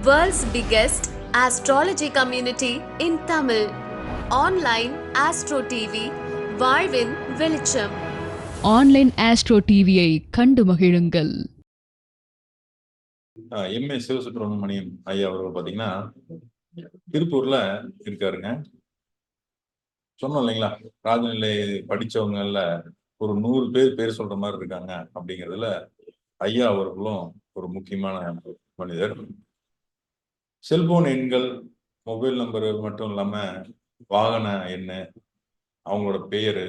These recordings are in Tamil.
World's biggest astrology community in Tamil. Online Astro TV, வாழ்வின் வெளிச்சம் ஆன்லைன் ஆஸ்ட்ரோ டிவியை கண்டு மகிழுங்கள். எம்ஏ சிவசுப்ரமணியம் ஐயா அவர்கள் பாத்தீங்கன்னா திருப்பூர்ல இருக்காருங்க. சொன்னோம் இல்லைங்களா? ராஜநிலை படிச்சவங்கல்ல ஒரு நூறு பேர் பேர் சொல்ற மாதிரி இருக்காங்க அப்படிங்கிறதுல ஐயா அவர்களும் ஒரு முக்கியமான மனிதர். செல்போன் எண்கள் மொபைல் நம்பர் மட்டும் இல்லாமல் வாகன எண்ணு அவங்களோட பெயர்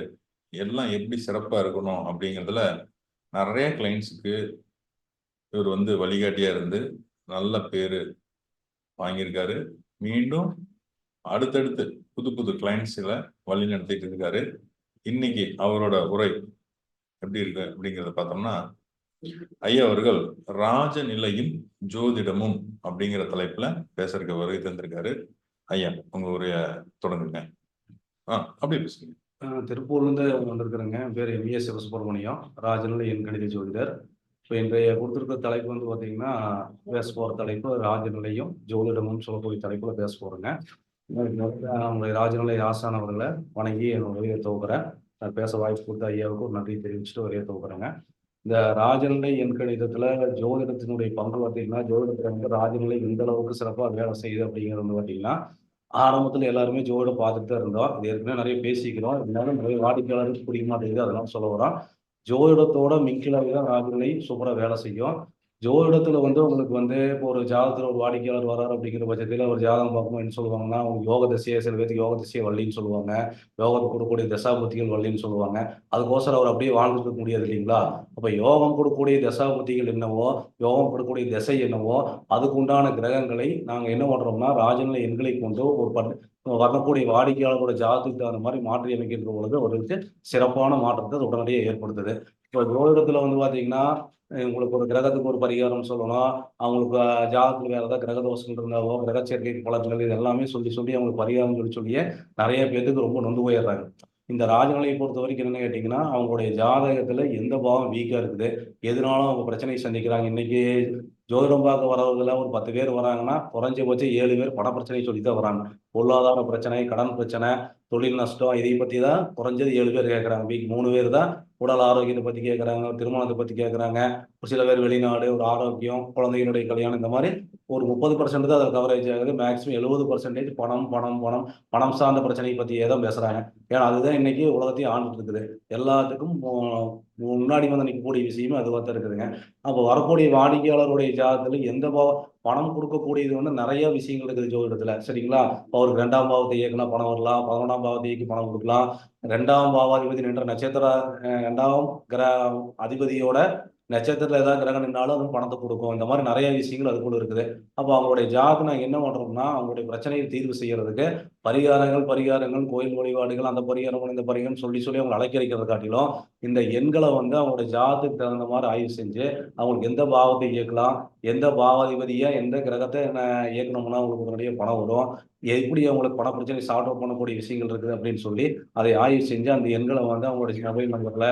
எல்லாம் எப்படி சிறப்பாக இருக்கணும் அப்படிங்கிறதுல நிறைய கிளைண்ட்ஸுக்கு இவர் வந்து வழிகாட்டியாக இருந்து நல்ல பேர் வாங்கியிருக்காரு. மீண்டும் அடுத்தடுத்து புது புது கிளைண்ட்ஸில் வழி நடத்திட்டு இருக்காரு. இன்னைக்கு அவரோட உரை எப்படி இருக்கு அப்படிங்கிறத பார்த்தோம்னா ஐயா அவர்கள் ராஜநிலையும் ஜோதிடமும் அப்படிங்கிற தலைப்புல பேசுறதுக்கு வருகை தந்திருக்காரு. ஐயா உங்க உரைய தொடங்குங்க. ஆ அப்படியே பேசுங்க. திருப்பூர்ல திருப்பூர்லேருந்து வந்திருக்கிறேங்க. பேர் எம்ஏ சிவசுப்ரமணியம் ராஜநிலை என் கணித ஜோதிடர். இப்போ இன்றைய கொடுத்துருக்க தலைப்பு வந்து பார்த்தீங்கன்னா பேச போகிற தலைப்பு ராஜநிலையும் ஜோதிடமும் சொல்லக்கூடிய தலைப்பில் பேச போகிறேங்க நம்மளுடைய ராஜநிலை ஆசான் அவர்களை வணங்கி என்னோட உரையை துவக்கிறேன். நான் பேச வாய்ப்பு கொடுத்த ஐயாவுக்கு ஒரு நன்றி தெரிவிச்சுட்டு உரையை துவக்குறேங்க. இந்த ராஜநிலை என் கணிதத்தில் ஜோதிடத்தினுடைய பங்கு பார்த்தீங்கன்னா ஜோதிடத்துல வந்து ராஜநிலை எந்த அளவுக்கு சிறப்பாக வேலை செய்யுது அப்படிங்கிறது வந்து பார்த்தீங்கன்னா ஆரம்பத்தில் எல்லாருமே ஜோதிடம் பார்த்துட்டு தான் இருந்தோம். இது ஏற்கனவே நிறைய பேசிக்கிறோம். இருந்தாலும் நிறைய வாடிக்கையாளருக்கு பிடிக்க மாட்டேங்குது அதெல்லாம் சொல்ல வரோம் ஜோதிடத்தோட மிங்கிலாக தான் ராஜநிலை சூப்பராக வேலை செய்யும். ஜோதிடத்துல வந்து உங்களுக்கு வந்து இப்போ ஒரு ஜாதகத்தில் ஒரு வாடிக்கையாளர் வராரு அப்படிங்கிற பட்சத்தில் ஒரு ஜாதகம் பார்க்கும்போது என்ன சொல்லுவாங்கன்னா அவங்க யோக திசையை சில பேருக்கு யோக திசையை வள்ளின்னு சொல்லுவாங்க. யோகத்தை கொடுக்கக்கூடிய தசாபுத்திகள் வள்ளின்னு சொல்லுவாங்க. அதுக்கோசரம் அவர் அப்படியே வாழ்ந்துருக்க இருக்க முடியாது இல்லைங்களா? அப்போ யோகம் கொடுக்கக்கூடிய தசாபுத்திகள் என்னவோ யோகம் கொடுக்கக்கூடிய திசை என்னவோ அதுக்கு உண்டான கிரகங்களை நாங்கள் என்ன பண்ணுறோம்னா ராஜநிலை எண்களை கொண்டு ஒரு பட் வரக்கூடிய வாடிக்கையாளர்களோட ஜாதத்துக்கு தகுந்த மாதிரி மாற்றி அமைக்கின்ற பொழுது அவர்களுக்கு சிறப்பான மாற்றத்தை உடனடியாக ஏற்படுத்துது. இப்போ ஜோதிடத்தில் வந்து பார்த்தீங்கன்னா உங்களுக்கு ஒரு கிரகத்துக்கு ஒரு பரிகாரம் சொல்லணும். அவங்களுக்கு அஹ், ஜாதகத்துல வேற ஏதாவது கிரக தோஷங்கள் இருந்தாவோ கிரக சேர்க்கை பலன்கள் இது எல்லாமே சொல்லி சொல்லி அவங்களுக்கு பரிகாரம் சொல்லி சொல்லியே நிறைய பேருக்கு ரொம்ப நொந்து போயிடுறாங்க. இந்த ராஜநிலையை பொறுத்த வரைக்கும் என்னன்னு கேட்டிங்கன்னா அவங்களுடைய ஜாதகத்துல எந்த பாவம் வீக்கா இருக்குது? எதுனாலும் அவங்க பிரச்சனையை சந்திக்கிறாங்க. இன்னைக்கு ஜோதிடம் பார்க்க வரவங்கள ஒரு பத்து பேர் வராங்கன்னா குறைஞ்சபட்சம் ஏழு பேர் பண பிரச்சனையை சொல்லி தான் வராங்க. பொருளாதார பிரச்சனை கடன் பிரச்சனை தொழில் நஷ்டம் இதை பத்தி தான் குறைஞ்சது ஏழு பேர் கேட்குறாங்க. வீக் மூணு பேர் தான் உடல் ஆரோக்கியத்தை பத்தி கேட்குறாங்க திருமணத்தை பத்தி கேட்குறாங்க ஒரு சில பேர் வெளிநாடு ஒரு ஆரோக்கியம் குழந்தைகளுடைய கல்யாணம் இந்த மாதிரி ஒரு முப்பது பர்சன்ட் தான் அதில் கவரேஜ் ஆகுது. மேக்ஸிமம் எழுபது பர்சன்டேஜ் பணம் பணம் பணம் பணம் சார்ந்த பிரச்சனையை பற்றியே தான் பேசுகிறாங்க ஏன்னா அதுதான் இன்னைக்கு உலகத்தையும் ஆண்டுட்டு இருக்குது. எல்லாத்துக்கும் முன்னாடி வந்து நிற்கக்கூடிய விஷயமே அதுவாக தான் இருக்குதுங்க. அப்போ வரக்கூடிய வாடிக்கையாளருடைய ஜாதகத்தில் எந்த பணம் கொடுக்கக்கூடியது வந்து நிறைய விஷயங்கள் இருக்குது ஜோதிடத்தில் சரிங்களா? இப்போ அவருக்கு ரெண்டாம் பாவத்தை இயக்குனா பணம் வரலாம். பதினொன்றாம் பாவத்தை இயக்கி பணம் கொடுக்கலாம். ரெண்டாம் பாவாதிபதி நின்ற நட்சத்திர ரெண்டாம் கிர அதிபதியோட நட்சத்திரத்தில் ஏதாவது கிரகம் நின்னாலும் அதுவும் பணத்தை கொடுக்கும். இந்த மாதிரி நிறைய விஷயங்கள் அதுக்குள்ள இருக்குது. அப்போ அவங்களுடைய ஜாப் நாங்கள் என்ன பண்ணுறோம்னா அவங்களுடைய பிரச்சனையை தீர்வு செய்யறதுக்கு பரிகாரங்கள் பரிகாரங்கள் கோயில் வழிபாடுகள் அந்த பரிகாரம் இந்த பரிகாரம் சொல்லி சொல்லி அவங்களை வைக்கிறது காட்டிலும் இந்த எண்களை வந்து அவங்களோட ஜாதத்துக்கு தகுந்த மாதிரி ஆய்வு செஞ்சு அவங்களுக்கு எந்த பாவத்தை இயக்கலாம் எந்த பாவாதிபதியா எந்த கிரகத்தை இயக்கணும்னா அவங்களுக்கு உடனடியாக பணம் வரும் எப்படி அவங்களுக்கு பண பிரச்சனை சால்வ் அவுட் பண்ணக்கூடிய விஷயங்கள் இருக்குது அப்படின்னு சொல்லி அதை ஆய்வு செஞ்சு அந்த எண்களை வந்து அவங்களுடைய மொபைல் நம்பர்ல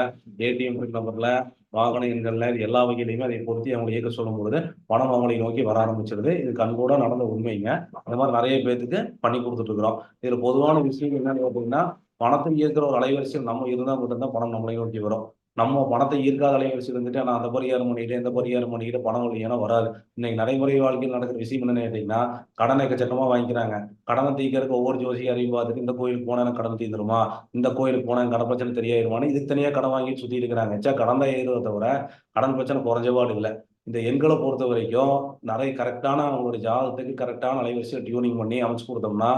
ஏடிஎம் நம்பர்ல வாகன எண்கள்ல எல்லா வகையிலையுமே அதை பொருத்தி அவங்களை இயக்க சொல்லும் பொழுது பணம் அவங்களை நோக்கி வர ஆரம்பிச்சிருது. இது கண்கூட நடந்த உண்மைங்க. அந்த மாதிரி நிறைய பேர்த்துக்கு பண்ணி கொடுத்துட்டு இருக்கிறோம். இதுல பொதுவான விஷயம் என்னன்னு பார்த்தீங்கன்னா பணத்தை ஈர்க்கிற ஒரு அலைவரிசையில் நம்ம இருந்தால் மட்டும்தான் பணம் நம்மளை நோக்கி வரும். நம்ம பணத்தை ஈர்க்காத அலைவரிசையில் இருந்துட்டு நான் அந்த பரிகாரம் பண்ணிட்டு இந்த பரிகாரம் பண்ணிக்கிட்டு பணம் இல்லையானா வராது. இன்னைக்கு நடைமுறை வாழ்க்கையில் நடக்கிற விஷயம் என்னன்னு கேட்டீங்கன்னா கடனை எக்கச்சக்கமா வாங்கிக்கிறாங்க. கடனை தீக்கிறதுக்கு ஒவ்வொரு ஜோசியாரையும் பார்த்துட்டு இந்த கோயிலுக்கு போனா கடன் தீர்ந்துருமா இந்த கோயிலுக்கு போனா கடன் பிரச்சனை தெரியாயிருமான்னு? இதுக்கு தனியா கடன் வாங்கி சுத்தி இருக்கிறாங்க. சே கடன் தான் ஏறுவதை தவிர கடன் பிரச்சனை குறைஞ்சவாடு இல்லை. இந்த எண்களை பொறுத்த வரைக்கும் நிறைய கரெக்டான அவங்களுடைய ஜாதகத்துக்கு கரெக்டான அலைவரிசையை டியூனிங் பண்ணி அமைச்சு கொடுத்தோம்னா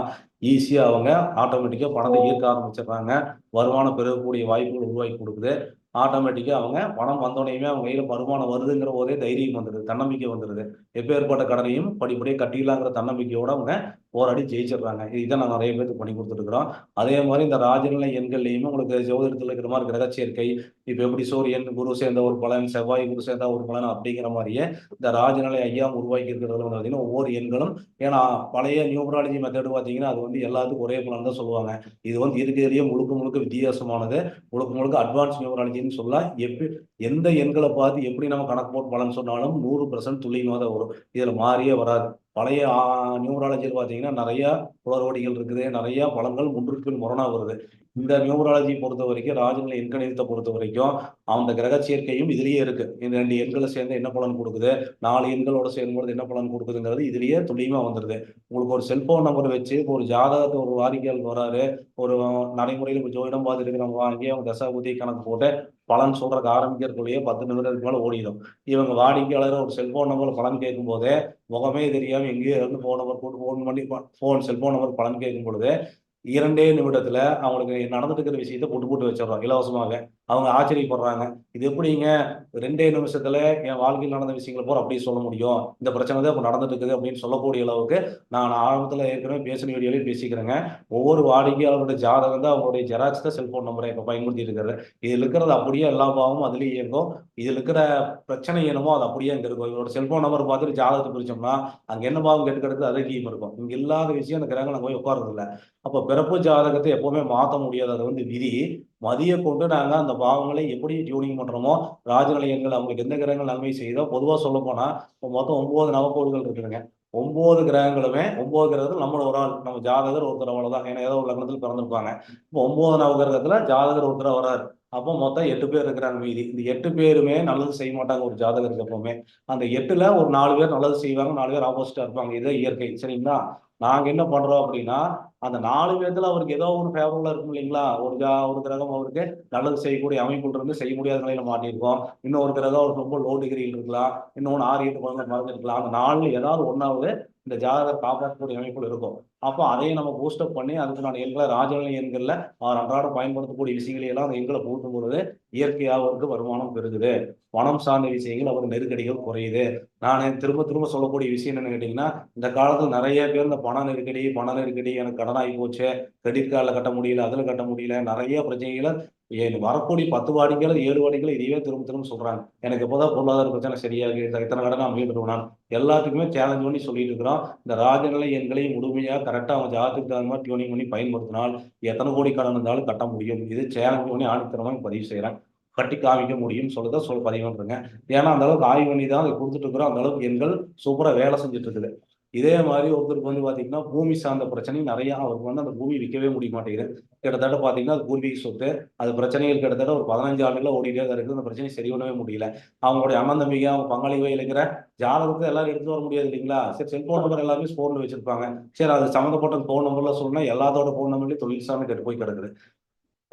ஈஸியாக அவங்க ஆட்டோமேட்டிக்காக பணத்தை ஈர்க்க ஆரம்பிச்சிடுறாங்க. வருமானம் பெறக்கூடிய வாய்ப்புகள் உருவாக்கி கொடுக்குது. ஆட்டோமேட்டிக்காக அவங்க பணம் வந்தோடனையுமே அவங்க கையில் வருமானம் வருதுங்கிற ஒரே தைரியம் வந்துடுது தன்னம்பிக்கை வந்துடுது எப்பேற்பட்ட கடனையும் படிப்படியாக கட்டிடலாங்கிற தன்னம்பிக்கையோட அவங்க போராடி ஜெயிச்சிடுறாங்க. இதை நான் நிறைய பேருக்கு பண்ணி கொடுத்துருக்குறோம் அதே மாதிரி இந்த ராஜநிலை எண்கள்லையுமே உங்களுக்கு ஜோதிடத்தில் இருக்கிற மாதிரி கிரக சேர்க்கை இப்போ எப்படி சூரியன் குரு சேர்ந்த ஒரு பலன் செவ்வாய் குரு சேர்ந்த ஒரு பலன் அப்படிங்கிற மாதிரியே இந்த ராஜநிலை ஐயா உருவாக்கி இருக்கிறதுல வந்து பார்த்தீங்கன்னா ஒவ்வொரு எண்களும் ஏன்னா பழைய நியூமராலஜி மெத்தட் பார்த்தீங்கன்னா அது வந்து எல்லாத்துக்கும் ஒரே பலன் தான் சொல்லுவாங்க. இது வந்து இருக்கிறதுலேயே முழுக்க முழுக்க வித்தியாசமானது. முழுக்க முழுக்க அட்வான்ஸ் நியூமராலஜின்னு எப்படி எந்த எண்களை பார்த்து எப்படி நம்ம கணக்கு போட்டு பலன் சொன்னாலும் நூறு பர்சன்ட் துல்லியமாக தான் வரும். இதில் மாறியே வராது. பழைய நியூமராலஜியில் பார்த்தீங்கன்னா நிறைய குளறுபடிகள் இருக்குது நிறையா பலன்கள் முன்றுக்கு பின் முரணா வருது. இந்த நியூமராலஜி பொறுத்த வரைக்கும் ராஜநிலை எண்கணிதத்தை பொறுத்த வரைக்கும் அந்த கிரக சேர்க்கையும் இதுலேயே இருக்கு. இந்த ரெண்டு எண்களை சேர்ந்து என்ன பலன் கொடுக்குது? நாலு எண்களோட சேரும்போது என்ன பலன் கொடுக்குதுங்கிறது இதுலேயே துல்லியமாக வந்துடுது உங்களுக்கு ஒரு செல்போன் நம்பர் வச்சு இப்போ ஒரு ஜாதகத்தை ஒரு வாடிக்கையாளர் வராரு ஒரு நடைமுறையில் இப்போ ஜோதிடம் பார்த்துட்டு இருக்கிறவங்க வாங்கி அவங்க தசாபுதி கணக்கு போட்டு பலன் சொல்றதுக்கு ஆரம்பிக்கிறதுக்குள்ளேயே பத்து நிமிடத்துக்கு மேல ஓடிடும். இவங்க வாடிக்கையாளர் ஒரு செல்போன் நம்பர் பலன் கேட்கும் போதே முகமே தெரியாம எங்கேயோ இருந்து ஃபோன் நம்பர் போட்டு ஃபோன் பண்ணி ஃபோன் செல்போன் நம்பர் பலன் கேட்கும் பொழுது இரண்டே நிமிடத்துல அவங்களுக்கு நடந்துட்டு இருக்கிற விஷயத்த போட்டு போட்டு வச்சிடறோம் இலவசமாக. அவங்க ஆச்சரியப்படுறாங்க. இது எப்படிங்க? ரெண்டே நிமிஷத்துல என் வாழ்க்கையில் நடந்த விஷயங்களை போற அப்படியே சொல்ல முடியும். இந்த பிரச்சனை தான் இப்போ நடந்துட்டு இருக்குது அப்படின்னு சொல்லக்கூடிய அளவுக்கு நான் ஆரம்பத்துல ஏற்கனவே பேசின வீடியோலையும் பேசிக்கிறேங்க. ஒவ்வொரு வாடிக்கையாளருடைய ஜாதகம் தான் அவங்களுடைய ஜெராக்ஸ் தான் செல்போன் நம்பரை இப்போ பயன்படுத்தி இருக்கிறது இதில் இருக்கிறது அப்படியே எல்லா பாவமும் அதுலேயே இயங்கும். இதில் இருக்கிற பிரச்சனை என்னமோ அது அப்படியே அங்கே இருக்கும். இவரோட செல்போன் நம்பர் பார்த்துட்டு ஜாதகத்தை பிரிச்சோம்னா அங்கே என்ன பாவம் கெட்டுக்கிறது அதே கீம் இருக்கும். இங்கே இல்லாத விஷயம் அந்த கிரகங்கள் அங்கே போய் உட்காரதில்ல அப்போ பிறப்பு ஜாதகத்தை எப்பவுமே மாற்ற முடியாது. அது வந்து விதி. மதிய கொண்டு நாங்கள் அந்த பாவங்களை எப்படி டியூனிங் பண்ணுறோமோ ராஜநிலையங்கள் அவங்களுக்கு எந்த கிரகங்கள் நன்மை செய்தோ பொதுவாக சொல்ல போனால் இப்போ மொத்தம் ஒம்பது நவக்கோள்கள் இருக்குதுங்க. ஒம்பது கிரகங்களுமே ஒம்பது கிரகத்தில் நம்மளோட ஒரு ஆள் நம்ம ஜாதகர் ஒருத்தர் அவ்வளோதான் ஏன்னா ஏதோ ஒரு லக்னத்தில் பிறந்திருப்பாங்க. இப்போ ஒம்பது நவகிரகத்தில் ஜாதகர் ஒருத்தர் வராரு அப்போ மொத்தம் எட்டு பேர் இருக்கிறாங்க மீதி. இந்த எட்டு பேருமே நல்லது செய்ய மாட்டாங்க ஒரு ஜாதகருக்கு எப்பவுமே. அந்த எட்டுல ஒரு நாலு பேர் நல்லது செய்வாங்க நாலு பேர் ஆப்போசிட்டா இருப்பாங்க. இதே இயற்கை. சரிங்களா? நாங்க என்ன பண்றோம் அப்படின்னா அந்த நாலு பேர்த்துல அவருக்கு ஏதோ ஒரு ஃபேவரபுளா இருக்கும் இல்லைங்களா? ஒரு ஜா ஒரு கிரகம் அவருக்கு நல்லது செய்யக்கூடிய அமைப்புல இருந்து செய்ய முடியாத நிலையில மாட்டியிருக்கோம். இன்னொரு கிரகம் அவருக்கு ரொம்ப லோ டிகிரியில் இருக்கலாம். இன்னொன்று ஆறு எட்டு குழந்தை மறந்துருக்கலாம். அந்த நாலு ஏதாவது ஒன்னாவது இந்த ஜாதகத்தை காப்பாற்றக்கூடிய அமைப்புகள் இருக்கும். அப்போ அதையும் நம்ம பூஸ்டப் பண்ணி அதுக்கு நான் எண்களை ராஜநிலை எண்களில் அவர் அன்றாடம் பயன்படுத்தக்கூடிய விஷயங்களை எல்லாம் அந்த எண்களை பூட்டும் பொழுது இயற்கையாக அவருக்கு வருமானம் பெருகுது. பணம் சார்ந்த விஷயங்கள் அவருக்கு நெருக்கடிகள் குறையுது. நான் திரும்ப திரும்ப சொல்லக்கூடிய விஷயம் என்னன்னு கேட்டிங்கன்னா இந்த காலத்தில் நிறைய பேர் இந்த பண நெருக்கடி பண நெருக்கடி எனக்கு கடனாகி போச்சு. கிரெடிட் கார்டில் கட்ட முடியல அதில் கட்ட முடியல நிறைய பிரச்சனைகளை ஏழு வரக்கூடிய பத்து வாடிக்கையாளர் ஏழு வாடிக்கையாளர் இதையே திரும்ப திரும்ப சொல்றாங்க. எனக்கு இப்போதான் பொருளாதார பிரச்சனை சரியாக இத்தனை கடன் நான் மீண்டுருவேன் நான் எல்லாத்துக்குமே சேலஞ்ச் பண்ணி சொல்லிட்டு இருக்கிறோம். இந்த ராஜநிலை எண்களையும் முழுமையாக கரெக்டாக அவங்க ஜாதகத்துக்கு தகுந்த மாதிரி டியூனிங் பண்ணி பயன்படுத்தினால் எத்தனை கோடி கடன் இருந்தாலும் கட்ட முடியும். இது சேலஞ்ச் பண்ணி ஆணித்தரமாக பதிவு செய்கிறேன் கட்டி காமிக்க முடியும் சொல்லுறத சொல் பதிவு பண்ணுறேங்க ஏன்னா அந்த அளவுக்கு ஆய்வு பண்ணி தான் அதை கொடுத்துட்டு இருக்கிறோம். அந்த அளவுக்கு எண்கள் சூப்பராக வேலை செஞ்சுட்டு இருக்குது. இதே மாதிரி ஒருத்தருக்கு வந்து பார்த்தீங்கன்னா பூமி சார்ந்த பிரச்சனையும் நிறையா அவருக்கு வந்து அந்த பூமி விற்கவே முடிய மாட்டேங்குது. கிட்டத்தட்ட பார்த்தீங்கன்னா அது பூர்வீக சொத்து. அது பிரச்சனைகள் கிட்டத்தட்ட ஒரு பதினஞ்சு ஆண்டுல ஓடிட்டே தான் இருக்குது. அந்த பிரச்சனை சரி பண்ணவே முடியல. அவங்களுடைய அண்ணன் அவங்க பங்காளி இருக்கிற ஜாதகத்தை எல்லாரும் எடுத்து வர முடியாது இல்லைங்களா? சரி செல்போன் நம்பர் எல்லாமே ஃபோன்ல வச்சிருப்பாங்க. சரி அது சம்மந்தப்பட்ட ஃபோன் நம்பர்ல சொன்னா எல்லாத்தோட ஃபோன் நம்பர்லயும் தொழில் சார்ந்து கெட்டு போய் கிடக்குது.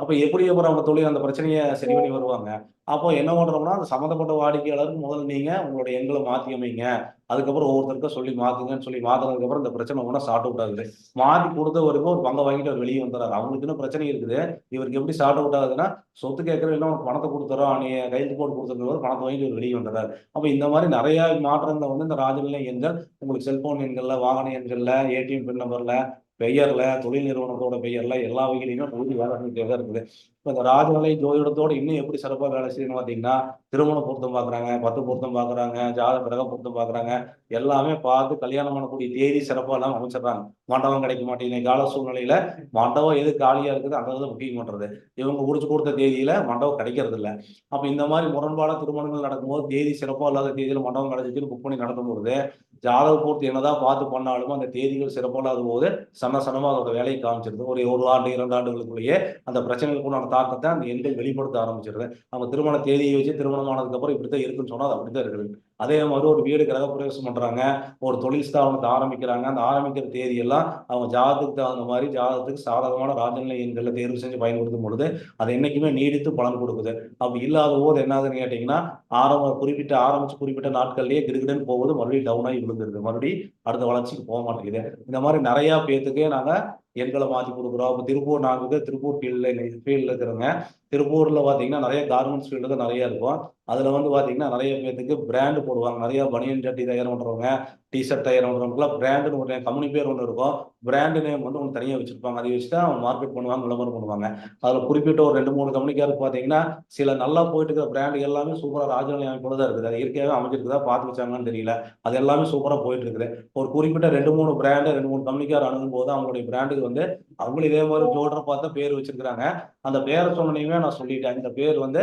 அப்போ எப்படி அப்புறம் அவங்க தொழில் அந்த பிரச்சனையை சரி பண்ணி வருவாங்க? அப்போ என்ன பண்ணுறோம்னா அந்த சம்மந்தப்பட்ட வாடிக்கையாளருக்கு முதல்ல நீங்கள் உங்களுடைய எண்களை மாற்றி அமைங்க. அதுக்கப்புறம் ஒவ்வொருத்தருக்கும் சொல்லி மாற்றுங்கன்னு சொல்லி மாற்றினதுக்கப்புறம் இந்த பிரச்சனை ஒன்றா சார்ட் அவுட் ஆகுது. மாற்றி கொடுத்த வரைக்கும் ஒரு பங்கை வாங்கிட்டு அவர் வெளியே வந்துடுறாரு. அவங்களுக்கு இன்னும் பிரச்சனை இருக்குது? இவருக்கு எப்படி சார்ட் அவுட் ஆகுதுன்னா சொத்து கேட்கறது இல்லை உனக்கு பணத்தை கொடுத்துறோம் நீ கையெழுத்து போட்டு கொடுத்துருக்கவர் பணத்தை வாங்கிட்டு இவர் வெளியே வந்துடுறாரு. அப்போ இந்த மாதிரி நிறைய மாற்றங்களை வந்து இந்த ராஜநிலை எண்கள் உங்களுக்கு செல்போன் எண்களில் வாகன எண்களில் ஏடிஎம் பின் நம்பரில் பெயர்ல தொழில் நிறுவனத்தோட பெயர்ல எல்லா வகையிலுமே உறுதி வேலை செஞ்சுட்டே தான் இருக்குது. இப்போ இந்த ராஜநிலை ஜோதிடத்தோடு இன்னும் எப்படி சிறப்பாக வேலை செய்யணும் பார்த்தீங்கன்னா திருமண பொருத்தம் பார்க்குறாங்க பத்து பொருத்தம் பார்க்குறாங்க ஜாத கிரக பொருத்தம் பார்க்குறாங்க எல்லாமே பார்த்து கல்யாணம் பண்ணக்கூடிய தேதி சிறப்பாக எல்லாம் அமைச்சிடுறாங்க. மண்டபம் கிடைக்க மாட்டேங்குது. கால சூழ்நிலையில மண்டபம் எது காலியா இருக்குது அந்த இதை புக்கிங் பண்றது. இவங்க முடிச்சு கொடுத்த தேதியில மண்டபம் கிடைக்கிறது இல்லை. அப்போ இந்த மாதிரி முரண்பாட திருமணங்கள் நடக்கும்போது தேதி சிறப்பாக இல்லாத தேதியில மண்டபம் கிடைச்சிச்சுன்னு புக் பண்ணி நடத்தும் பொழுது ஜாதக பூர்த்தி என்னதான் பார்த்து பண்ணாலும் அந்த தேதிகள் சிறப்பில்லாத போது சன சனமா அதோட வேலையை காமிச்சிருது. ஒரு ஒரு ஆண்டு இரண்டு ஆண்டுகளுக்குள்ளேயே அந்த பிரச்சனைகளுக்குண்டான தாக்கத்தை அந்த எண்கள் வெளிப்படுத்த ஆரம்பிச்சிருது. அவங்க திருமண தேதியை வச்சு திருமணம் ஆனதுக்கப்புறம் அப்புறம் இப்படித்தான் இருக்குன்னு சொன்னா அது அப்படித்தான் இருக்குது. அதே மாதிரி ஒரு வீடு கிரக பிரவேசம் பண்றாங்க. ஒரு தொழில் ஸ்தாபனத்தை ஆரம்பிக்கிறாங்க. அந்த ஆரம்பிக்கிற தேதியெல்லாம் அவங்க ஜாதகத்துக்கு தகுந்த மாதிரி ஜாதகத்துக்கு சாதகமான ராஜநிலை தேர்வு செஞ்சு பயன்படுத்தும் பொழுது அது என்னைக்குமே நீடித்து பலன் கொடுக்குது. அப்படி இல்லாத போது என்ன ஆகுதுன்னு கேட்டீங்கன்னா ஆரம்ப குறிப்பிட்ட ஆரம்பிச்சு குறிப்பிட்ட நாட்கள்லயே கிடுகிடுன்னு போகுது. மறுபடியும் டவுன் ஆகி விழுந்துருது. மறுபடியும் அடுத்த வளர்ச்சிக்கு போக மாட்டேங்குது. இந்த மாதிரி நிறைய பேத்துக்கு நாங்க எண்களை மாற்றி கொடுக்குறோம். அப்போ திருப்பூர் நாங்கள் திருப்பூர் ஃபீல்டில் ஃபீல்டில் இருக்கிறவங்க திருப்பூரில் பார்த்தீங்கன்னா நிறைய கார்மெண்ட்ஸ் ஃபீல்டு தான் நிறைய இருக்கும். அதில் வந்து பார்த்தீங்கன்னா நிறைய பேத்துக்கு பிராண்டு போடுவாங்க. நிறைய பனியன் சட்டி தயார் பண்ணுறவங்க டிஷர்ட் தயார் பண்ணுறவங்களாம் பிராண்டுன்னு ஒரு கம்பெனி பேர் ஒன்று இருக்கும். பிராண்டு நேம் வந்து ஒன்று தனியாக வச்சிருப்பாங்க. அதை வச்சு தான் அவங்க மார்க்கெட் பண்ணுவாங்க விளம்பரம் பண்ணுவாங்க. அதில் குறிப்பிட்ட ஒரு ரெண்டு மூணு கம்பெனிக்காருக்கு பார்த்தீங்கன்னா சில நல்லா போயிட்டு இருக்கிற பிராண்டு எல்லாமே சூப்பராக ராஜநிலை அமைப்போட தான் இருக்குது. அது இயற்கையாகவே அமைஞ்சிருக்குதா பார்த்து வச்சாங்கன்னு தெரியல. அது எல்லாமே சூப்பராக போயிட்டு இருக்குது. ஒரு குறிப்பிட்ட ரெண்டு மூணு பிராண்டு ரெண்டு மூணு கம்பெனிக்கார் அணுகும் போது அவங்களுடைய பிராண்டுக்கு வந்து அவங்களும் இதே மாதிரி ஜோடரை பார்த்தா பேர் வச்சிருக்கிறாங்க. அந்த பேரை சொன்னனையுமே நான் சொல்லிட்டேன். இந்த பேர் வந்து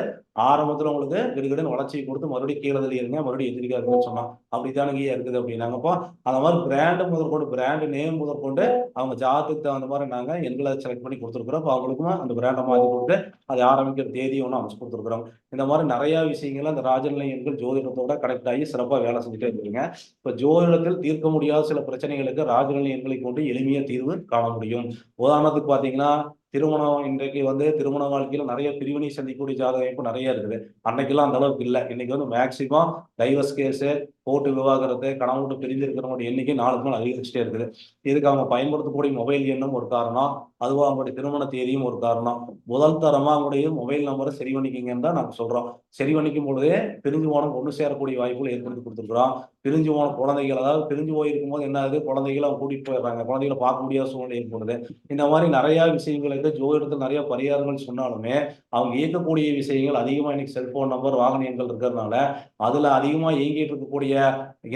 ஆரம்பத்துல உங்களுக்கு கிடுகிடுன்னு வளர்ச்சி கொடுத்து மறுபடியும் கீழே தள்ளிடுங்க மறுபடியும் எதிரிக்கா இருக்குன்னு சொன்னோம் அப்படித்தானுங்க இருக்குது அப்படின்னாங்க. அப்போ அந்த மாதிரி பிராண்டு முதற்கொண்டு பிராண்டு நேம் முதற்கொண்டு அவங்க ஜாத்துக்கு தகுந்த மாதிரி நாங்க எங்களை செலக்ட் பண்ணி கொடுத்துருக்குறோம். அப்போ அவங்களுக்கும் அந்த பிராண்டை மாதிரி கொடுத்து அதை ஆரம்பிக்கிற தேதி ஒன்று அமைச்சு கொடுத்துருக்குறோம். இந்த மாதிரி நிறைய விஷயங்கள் அந்த ராஜநிலையங்கள் ஜோதிடத்தோட கனெக்ட் ஆகி சிறப்பாக வேலை செஞ்சுட்டே இருக்குங்க இப்போ ஜோதிடத்தில் தீர்க்க முடியாத சில பிரச்சனைகளுக்கு ராஜநிலையங்களை கொண்டு எளிமையாக தீர்வு காண முடியும். உதாரணத்துக்கு பார்த்தீங்கன்னா திருமணம் இன்றைக்கு வந்து திருமண வாழ்க்கையில நிறைய பிரிவினை சந்திக்கக்கூடிய ஜாதக அமைப்பு நிறைய இருக்குது. அன்னைக்கெல்லாம் அந்த அளவுக்கு இல்லை. இன்னைக்கு வந்து மேக்சிமம் டைவர்ஸ் கேஸு கோர்ட்டு விவாகரத்து கணவன் விட்டு பிரிஞ்சிருக்கிறவங்களோட எண்ணிக்கை நாளுக்கு நாள் அதிகரிச்சுட்டே இருக்குது. இதுக்கு அவங்க பயன்படுத்தக்கூடிய மொபைல் எண்ணும் ஒரு காரணம். அதுவும் அவங்களுடைய திருமண தேதியும் ஒரு காரணம். முதல் தரமா அவங்களுடைய மொபைல் நம்பரை சரி பண்ணிக்கிங்கன்னு தான் நாங்கள் சொல்றோம். சரி பண்ணிக்கும் பொழுதே பிரிஞ்சு போன ஒன்று சேரக்கூடிய வாய்ப்புகள் ஏற்படுத்தி கொடுத்துருக்குறோம். பிரிஞ்சு போன குழந்தைகள் அதாவது பிரிஞ்சு போயிருக்கும் போது என்ன ஆகுது? குழந்தைகளை அவங்க கூட்டிட்டு போயிடுறாங்க. குழந்தைகளை பார்க்க முடியாத சூழ்நிலை ஏற்படுது. இந்த மாதிரி நிறைய விஷயங்களுக்கு ஜோதிடத்தில் நிறைய பரிகாரங்கள் சொன்னாலுமே அவங்க இயக்கக்கூடிய விஷயங்கள் அதிகமாக இன்னைக்கு செல்போன் நம்பர் வாகன எண்கள் இருக்கிறதுனால அதுல அதிகமா இயங்கிட்டு இருக்கக்கூடிய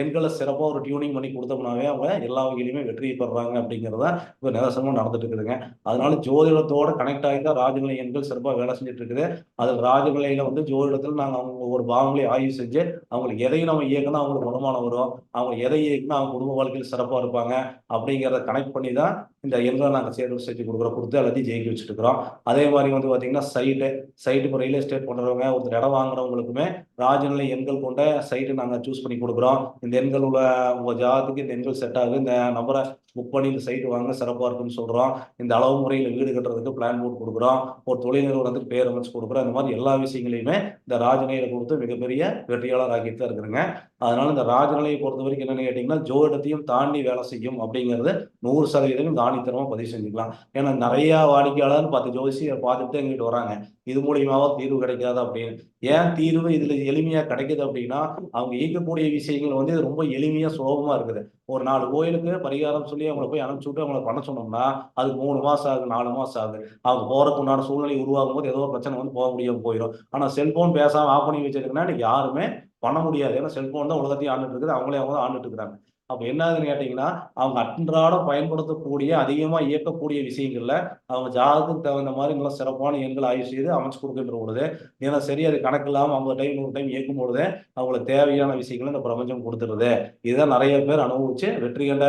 எண்களை சிறப்பாக ஒரு டியூனிங் பண்ணி கொடுத்தோம்னாவே அவங்க எல்லா வகையிலுமே வெற்றி பெறாங்க அப்படிங்கிறத இப்போ நிதர்சனமாக நடந்துட்டு இருக்குதுங்க. அதனால ஜோதிடத்தோட கனெக்ட் ஆகி தான் ராஜநிலை எண்கள் சிறப்பாக வேலை செஞ்சுட்டு இருக்குது. அதில் ராஜநிலையில வந்து ஜோதிடத்தில் நாங்கள் அவங்க ஒரு பாவங்களை ஆய்வு செஞ்சு அவங்களுக்கு எதையும் நம்ம இயக்கினா அவங்களுக்கு வருமானம் வரும். அவங்க எதை இயக்கினா அவங்க குடும்ப வாழ்க்கையில் சிறப்பாக இருப்பாங்க அப்படிங்கிறத கனெக்ட் பண்ணி தான் இந்த எண்களை நாங்கள் சேர்த்து செஞ்சு கொடுக்குறோம். கொடுத்து எல்லாத்தையும் ஜெயிக்க வச்சுட்டு அதே மாதிரி வந்து பார்த்தீங்கன்னா சைட்டு சைட்டு இப்போ ரியல் எஸ்டேட் பண்ணுறவங்க ஒருத்தர் இடம் வாங்குறவங்களுக்குமே ராஜநிலை எண்கள் கொண்ட சைட்டு நாங்கள் சூஸ் பண்ணி கொடுக்குறோம். இந்த எண்கள் உள்ள உங்கள் ஜாதத்துக்கு இந்த எண்கள் செட் ஆகுது. இந்த நம்பரை புக் பண்ணி இந்த சைட்டு வாங்க சிறப்பாக இருக்குன்னு சொல்கிறோம் இந்த அளவு முறையில் வீடு கட்டுறதுக்கு பிளான் போட்டு கொடுக்குறோம். ஒரு தொழில் நிறுவனத்துக்கு பேர் அமைச்சு கொடுக்குறோம். இந்த மாதிரி எல்லா விஷயங்களையுமே இந்த ராஜநிலையை கொடுத்து மிகப்பெரிய வெற்றியாளர் ஆகிட்டு தான் இருக்கிறேங்க. அதனால இந்த ராஜநிலையை பொறுத்த வரைக்கும் என்னென்னு கேட்டிங்கன்னா ஜோதிடத்தையும் தாண்டி வேலை செய்யும் அப்படிங்கிறது நூறு சதவீதம் இந்த ஆணித்தரமாக பதிவு செஞ்சுக்கலாம். ஏன்னா நிறையா வாடிக்கையாளர் பத்து ஜோதிசியை பார்த்துட்டு எங்கிட்ட வராங்க. இது மூலியமாவா தீர்வு கிடைக்காது அப்படின்னு. ஏன் தீர்வு இதுல எளிமையா கிடைக்குது அப்படின்னா அவங்க இயக்கக்கூடிய விஷயங்கள் வந்து இது ரொம்ப எளிமையா சுலபமா இருக்குது. ஒரு நாலு கோயிலுக்கு பரிகாரம் சொல்லி அவங்கள போய் அனுப்பிச்சு விட்டு அவங்கள பண்ண சொன்னோம்னா அது மூணு மாசம் ஆகுது நாலு மாசம் ஆகுது. அவங்க போறதுக்கு உண்டான சூழ்நிலை உருவாகும் போது ஏதோ ஒரு பிரச்சனை வந்து போக முடியாம போயிடும் ஆனா செல்போன் பேசாம ஆஃப் பண்ணி வச்சிருக்குன்னா இன்னைக்கு யாருமே பண்ண முடியாது. ஏன்னா செல்போன் தான் உலகத்தையும் ஆண்டுட்டு இருக்குது. அவங்களே அவங்க தான் ஆண்டுட்டு இருக்கிறாங்க. அப்போ என்னதுன்னு ஆகுதுன்னு கேட்டிங்கன்னா அவங்க அன்றாடம் பயன்படுத்தக்கூடிய அதிகமாக இயக்கக்கூடிய விஷயங்களில் அவங்க ஜாதகத்துக்கு தகுந்த மாதிரி நல்லா சிறப்பான எண்கள் ஆய்வு செய்து அமைச்சு கொடுக்கின்ற பொழுது ஏன்னா சரி அது கணக்கு இல்லாமல் அவங்க டைம் ஒரு டைம் இயக்கும் பொழுது அவங்களுக்கு தேவையான விஷயங்களை இந்த பிரபஞ்சம் கொடுத்துருது. இதுதான் நிறைய பேர் அனுபவிச்சு வெற்றி கண்ட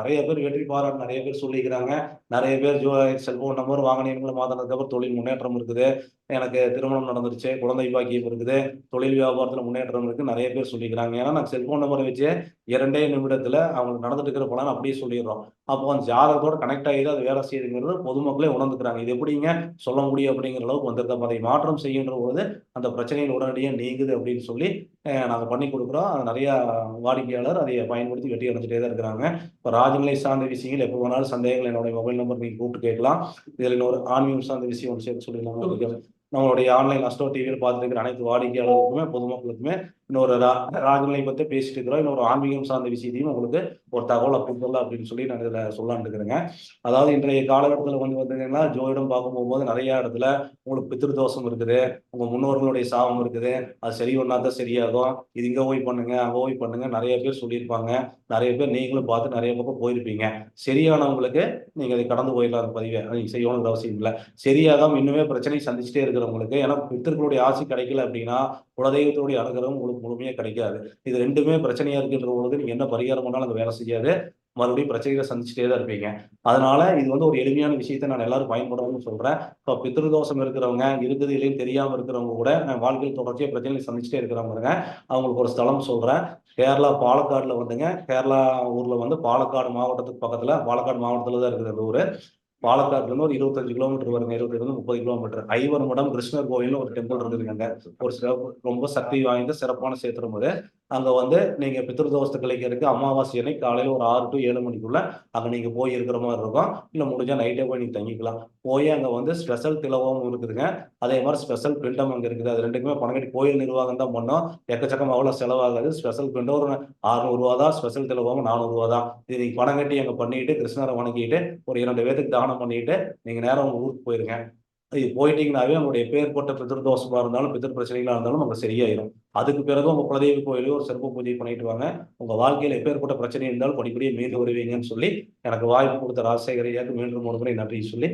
நிறைய பேர் வெற்றி பாராட்டு நிறைய பேர் சொல்லிக்கிறாங்க. நிறைய பேர் ஜோ செல்போன் நம்பர் வாங்கின எண்களை தொழில் முன்னேற்றம் இருக்குது. எனக்கு திருமணம் நடந்துருச்சு குழந்தை பாக்கியம் இருக்குது தொழில் வியாபாரத்தில் முன்னேற்றம் இருக்கு நிறைய பேர் சொல்லிக்கிறாங்க. ஏன்னா நாங்கள் செல்போன் நம்பரை வச்சு இரண்டே நிமிடத்தில் அவங்களுக்கு நடந்துட்டு இருக்கிற பலன் அப்படியே சொல்லிடுறோம். அப்போ அந்த ஜாதகத்தோடு கனெக்ட் ஆகி அது வேலை செய்யுதுங்கிறது பொதுமக்களே உணர்ந்துக்கிறாங்க. இது எப்படிங்க சொல்ல முடியும் அப்படிங்கிற அளவுக்கு வந்திருக்க. அதை மாற்றம் செய்கின்ற பொழுது அந்த பிரச்சனைகள் உடனடியாக நீங்குது அப்படின்னு சொல்லி நாங்கள் பண்ணி கொடுக்குறோம். அது வாடிக்கையாளர் அதை பயன்படுத்தி வெற்றி அடைஞ்சிட்டே தான் இருக்கிறாங்க. இப்போ ராஜநிலை சார்ந்த விஷயங்கள் எப்போ வேணாலும் சந்தேகங்கள் என்னுடைய மொபைல் நம்பர் நீங்கள் கூப்பிட்டு கேட்கலாம். இதில் இன்னொரு ஆன்மீகம் சார்ந்த விஷயம் ஒன்று சேர்த்து சொல்லிடலாம்? நம்மளுடைய ஆன்லைன் அஸ்டோ டிவியில் பார்த்துருக்கிற அனைத்து வாடிக்கையாளர்களுக்குமே பொதுமக்களுக்குமே இன்னொரு ரா ராஜநிலை பற்றி பேசிட்டு இருக்கிறோம். இன்னொரு ஆன்மீகம் சார்ந்த விஷயத்தையும் உங்களுக்கு ஒரு தகவலை கொடுத்துடலாம் அப்படின்னு சொல்லி நான் இதில் சொல்லான்னு இருக்கிறேங்க. அதாவது இன்றைய காலகட்டத்தில் வந்து பார்த்தீங்கன்னா ஜோதிடம் பார்க்க போகும்போது நிறைய இடத்துல உங்களுக்கு பித்திருதோஷம் இருக்குது. உங்கள் முன்னோர்களுடைய சாபம் இருக்குது. அது சரி ஒன்றா தான் சரியாகும். இது இங்கே போய் பண்ணுங்க அங்கே போய் பண்ணுங்க நிறைய பேர் சொல்லியிருப்பாங்க. நிறைய பேர் நீங்களும் பார்த்து நிறைய பக்கம் போயிருப்பீங்க. சரியானவங்களுக்கு நீங்கள் அதை கடந்து போயிடலாம் அந்த பதிவை. நீங்கள் செய்யணுன்ற அவசியம் இல்லை. சரியாகாம இன்னுமே பிரச்சனை சந்திச்சுட்டே இருக்கிறவங்களுக்கு ஏன்னா பித்தர்களுடைய ஆசை கிடைக்கல அப்படின்னா குலதெய்வத்துடைய அனுகிரகம் உங்களுக்கு முழுமையாக கிடைக்காது. இது ரெண்டுமே பிரச்சனையாக இருக்குன்ற பொழுது நீங்கள் என்ன பரிகாரம் பண்ணாலும் அந்த வேலை செய்யாது. மறுபடியும் பிரச்சனைகளை சந்திச்சுட்டே தான் இருப்பீங்க. அதனால இது வந்து ஒரு எளிமையான விஷயத்த நான் எல்லாரும் பயன்படணும்னு சொல்றேன். இப்போ பித்ருதோஷம் இருக்கிறவங்க இருக்குது இல்லைன்னு தெரியாம இருக்கிறவங்க கூட நான் வாழ்க்கையில் தொடர்ச்சியாக பிரச்சனைகளை சந்திச்சுட்டே இருக்கிறவங்க அவங்களுக்கு ஒரு ஸ்தலம் சொல்றேன். கேரளா பாலக்காடுல வந்துங்க. கேரளா ஊர்ல வந்து பாலக்காடு மாவட்டத்துக்கு பக்கத்துல பாலக்காடு மாவட்டத்துல தான் இருக்குது அந்த ஊர். பாலக்காட்டுலேருந்து ஒரு இருபத்தஞ்சு கிலோமீட்டர் வருங்க. இருபத்தி முப்பது கிலோமீட்டர். ஐவர் மடம் கிருஷ்ணர் கோயில்னு ஒரு டெம்பிள் இருக்குதுங்க ஒரு சிறப்பு ரொம்ப சக்தி வாய்ந்த சிறப்பான சேத்திரம் அது. அங்கே வந்து நீங்கள் பித்ருதோஷத்தை கழிக்கிறதுக்கு அமாவாசை அன்னைக்கு காலையில் ஒரு ஆறு டு ஏழு மணிக்குள்ள அங்கே நீங்கள் போய் இருக்கிற மாதிரி இருக்கும். இல்லை முடிஞ்சால் நைட்டே போய் நீங்கள் தங்கிக்கலாம். போய் அங்கே வந்து ஸ்பெஷல் திலவம் இருக்குதுங்க. அதே மாதிரி ஸ்பெஷல் பிண்டம் அங்கே இருக்குது. அது ரெண்டுக்குமே பணம் கட்டி கோயில் நிர்வாகம் தான் பண்ணோம். எக்கச்சக்கம் அவ்வளோ செலவாகாது. ஸ்பெஷல் பிண்டம் ஒரு அறுநூறுவா தான். ஸ்பெஷல் திலவம் நானூறுரூவா தான். இது பணம் கட்டி அங்கே பண்ணிட்டு கிருஷ்ணரை வணங்கிட்டு ஒரு இரண்டு பேத்துக்கு தானம் பண்ணிட்டு நீங்கள் நேரம் ஊருக்கு போயிருங்க. இது போயிட்டீங்கன்னாவே உங்களுடைய பேர் போட்ட பித்திருதோஷமா இருந்தாலும் பித்திரு பிரச்சனைகளா இருந்தாலும் உங்களுக்கு சரியாயிரும். அதுக்கு பிறகு உங்க குலதெய்வ கோயிலையும் ஒரு சிறப்பு பூஜை பண்ணிட்டு வாங்க. உங்க வாழ்க்கையில எப்பேற்பட்ட பிரச்சனை இருந்தாலும் படிப்படியே மீண்டு வருவீங்கன்னு சொல்லி எனக்கு வாய்ப்பு கொடுத்த ராஜசேகரையாக்கு மீண்டும் ஒரு முறை நன்றி சொல்லி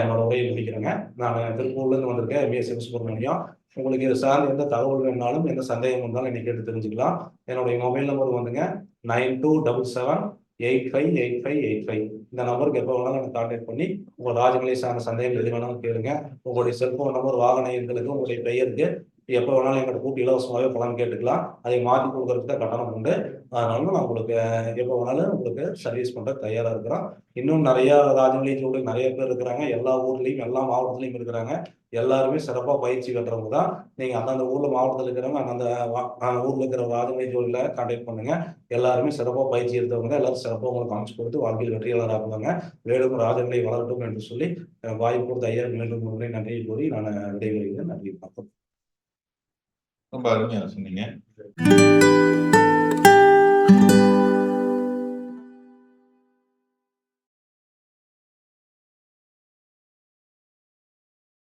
என்னோட உரையை முடிக்கிறேங்க. நான் திருப்பூர்ல இருந்து வந்திருக்கேன் எம் எஸ் சிவசுப்ரமணியம் உங்களுக்கு இது சார்ந்த எந்த தகவல் வேணாலும் எந்த சந்தேகம் இருந்தாலும் இன்னைக்கு கேட்டு தெரிஞ்சுக்கலாம். என்னுடைய மொபைல் நம்பர் வந்துங்க nine two double seven eight five eight five eight five இந்த நம்பருக்கு எப்போ வேணாலும் எனக்கு கான்டாக்ட் பண்ணி உங்கள் ராஜநிலை சார்ந்த சந்தேகம் எது வேணாலும் கேளுங்க. உங்களுடைய செல்ஃபோன் நம்பர் வாகன எண்களுக்கு உங்களுடைய பெயருக்கு எப்போ வேணாலும் எங்கிட்ட கூட்டி இலவசமாகவே பணம் கேட்டுக்கலாம். அதை மாற்றி கொடுக்கறதுக்கு தான் கட்டணம் உண்டு. அதனால நான் உங்களுக்கு எப்போ வேணாலும் உங்களுக்கு சர்வீஸ் பண்ணுற தயாராக இருக்கிறோம் இன்னும் நிறையா ராஜநிலை ஜோடி நிறைய பேர் இருக்கிறாங்க. எல்லா ஊர்லேயும் எல்லா மாவட்டத்துலையும் இருக்கிறாங்க. எல்லாருமே சிறப்பாக பயிற்சி கட்டுறவங்க தான். நீங்கள் அந்தந்த ஊரில் மாவட்டத்தில் இருக்கிறவங்க அந்தந்த ஊரில் இருக்கிற ராஜநிலை ஜோடியில் கான்டாக்ட் பண்ணுங்கள் எல்லாருமே சிறப்பாக பயிற்சி எடுத்தவங்க தான். எல்லாரும் சிறப்பாக உங்களுக்கு அமைச்சு கொடுத்து வாழ்க்கையில் வெற்றியாளர் ஆக்குவாங்க மேலும் ராஜநிலை வளரட்டும் என்று சொல்லி வாய்ப்பு கொடுத்த ஐயா மீண்டும் ஒரு முறை நன்றியை கூறி நான் விடைபெறுகிறேன். நன்றி வணக்கம். ரொம்ப அருமையாக சொன்னீங்க. thank you